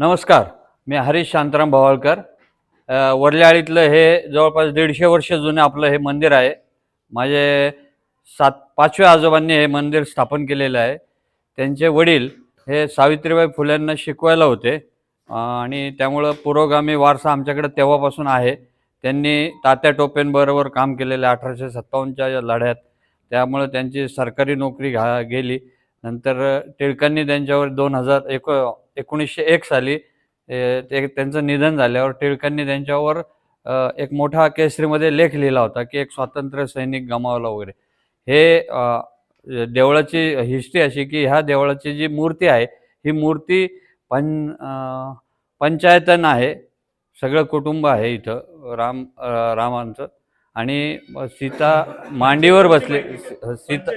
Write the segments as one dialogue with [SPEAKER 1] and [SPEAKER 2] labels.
[SPEAKER 1] नमस्कार मी हरीश शांताराम भवाळकर. वडल्याळीतलं हे जवळपास दीडशे वर्ष जुनं आपलं हे मंदिर आहे. माझे सात पाचव्या आजोबांनी हे मंदिर स्थापन केलेलं आहे. त्यांचे वडील हे सावित्रीबाई फुल्यांना शिकवायला होते. आणि त्यामुळं पुरोगामी वारसा आमच्याकडे तेव्हापासून आहे. त्यांनी तात्या टोपेंबरोबर काम केलेलं आहे अठराशे सत्तावन्नच्या लढ्यात. त्यामुळं त्यांची सरकारी नोकरी घा गेली. नंतर टिळकांनी त्यांच्यावर दोन हजार एक एकोणीसशे एक साली त्यांचं निधन झाल्यावर टिळकांनी त्यांच्यावर एक मोठा केसरीमध्ये लेख लिहिला होता की एक स्वातंत्र्य सैनिक गमावला वगैरे. हे देवळाची हिस्ट्री अशी की ह्या देवळाची जी मूर्ती आहे ही मूर्ती पं पंचायतन आहे सगळं कुटुंब आहे इथं राम रामांचं. आणि सीता मांडीवर बसले सीता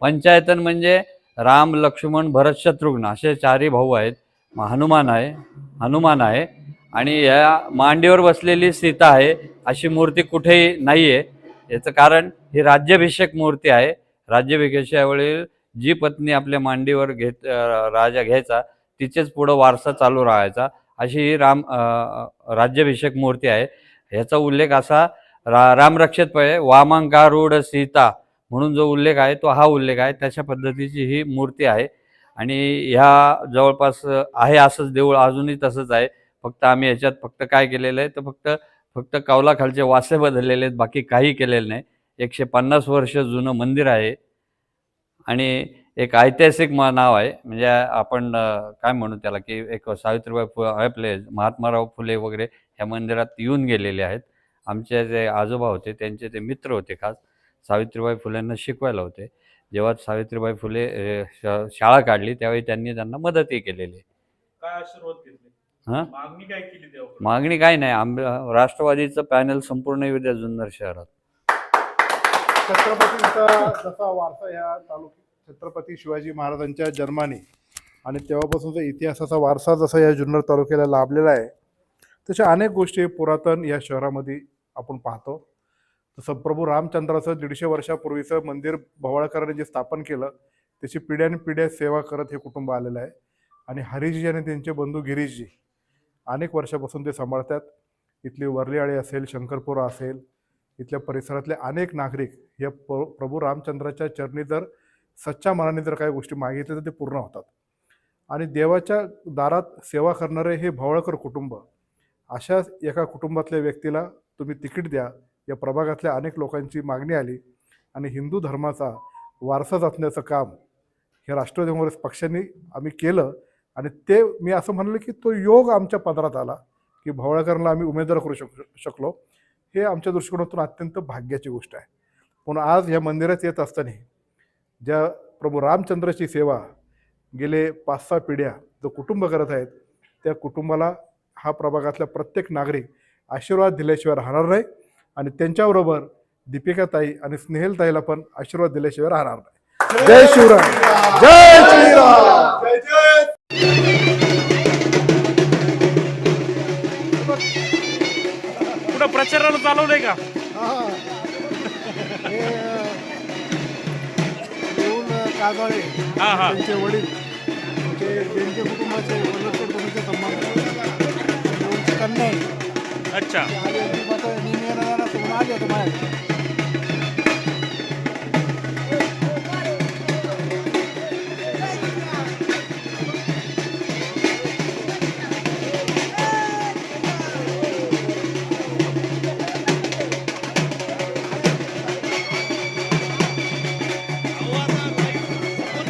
[SPEAKER 1] पंचायतन म्हणजे राम लक्ष्मण भरत शत्रुघ्न असे चारही भाऊ आहेत. हनुमान आहे हनुमान आहे. आणि या मांडीवर बसलेली सीता आहे. अशी मूर्ती कुठेही नाही आहे याचं कारण ही राज्याभिषेक मूर्ती आहे. राज्याभिषेकावेळी जी पत्नी आपल्या मांडीवर घेत राजा घ्यायचा तिचेच पुढं वारसा चालू राहायचा. अशी ही राम राज्याभिषेक मूर्ती आहे. ह्याचा उल्लेख असा रा रामरक्षित पळे वामांकारूढ सीता म्हणून जो उल्लेख आहे तो हा उल्लेख आहे. तशा पद्धतीची ही मूर्ती आहे. आणि ह्या जवळपास आहे असंच देऊळ अजूनही तसंच आहे. फक्त आम्ही ह्याच्यात फक्त काय केलेलं आहे तर फक्त फक्त कौलाखालचे वासे बदललेले आहेत बाकी काही केलेलं नाही. एकशे पन्नास वर्ष जुनं मंदिर आहे. आणि एक ऐतिहासिक म नाव आहे. म्हणजे आपण काय म्हणू त्याला की एक सावित्रीबाई फु आपले महात्माराव फुले वगैरे ह्या मंदिरात येऊन गेलेले आहेत. आमचे जे आजोबा होते त्यांचे ते मित्र होते खास. सावित्रीबाई फुलेंना शिकवायला होते. जेव्हा सावित्रीबाई फुले शाळा काढली त्यावेळी त्यांनी त्यांना मदतही केलेली?
[SPEAKER 2] मागणी काय केली देवाकडे
[SPEAKER 1] मागणी काय नाही. आंबे राष्ट्रवादीचं पॅनल संपूर्ण विद्या जुन्नर शहरात.
[SPEAKER 3] छत्रपतींचा जसा वारसा ह्या तालुक्यात छत्रपती शिवाजी महाराजांच्या जन्माने आणि तेव्हापासूनचा इतिहासाचा वारसा जसा या जुन्नर तालुक्याला लाभलेला आहे तशा अनेक गोष्टी पुरातन या शहरामध्ये आपण पाहतो. जसं प्रभू रामचंद्राचं दीडशे वर्षापूर्वीचं मंदिर भवाळकरांनी जे स्थापन केलं त्याची पिढ्यानपिढ्या सेवा करत हे कुटुंब आलेलं आहे. आणि हरीशजी आणि त्यांचे बंधू गिरीशजी अनेक वर्षापासून ते सांभाळतात. इथली वरलीआळी असेल शंकरपुरा असेल इथल्या परिसरातले अनेक नागरिक या प्रभू रामचंद्राच्या चरणी जर सच्च्या मनाने जर काही गोष्टी मागितल्या तर ते पूर्ण होतात. आणि देवाच्या दारात सेवा करणारे हे भवळकर कुटुंब अशा एका कुटुंबातल्या व्यक्तीला तुम्ही तिकीट द्या या प्रभागातल्या अनेक लोकांची मागणी आली आणि हिंदू धर्माचा वारसा जपण्याचं काम हे राष्ट्रवादी काँग्रेस पक्षांनी आम्ही केलं आणि ते मी असं म्हणलं की तो योग आमच्या पदरात आला की भवळकरला आम्ही उमेदवार करू शक शकलो. हे आमच्या दृष्टिकोनातून अत्यंत भाग्याची गोष्ट आहे. पण आज ह्या मंदिरात येत असताना ज्या प्रभू रामचंद्राची सेवा गेले पाच सहा पिढ्या जो कुटुंब करत आहेत त्या कुटुंबाला हा प्रभागातला प्रत्येक नागरिक आशीर्वाद दिल्याशिवाय राहणार नाही. आणि त्यांच्याबरोबर दीपिकाताई आणि स्नेहलताईला पण आशीर्वाद दिल्याशिवाय राहणार नाही. जय शिवराय. जय श्रीराम
[SPEAKER 2] जय जय. कुठं प्रचाराला चालवलंय का?
[SPEAKER 3] काजळे
[SPEAKER 2] हा हा.
[SPEAKER 3] त्यांचे वडील ते त्यांचे कुटुंबाचे वडील कुटुंबाचे संबंध कन्या आहे
[SPEAKER 2] अच्छा.
[SPEAKER 3] do Mano.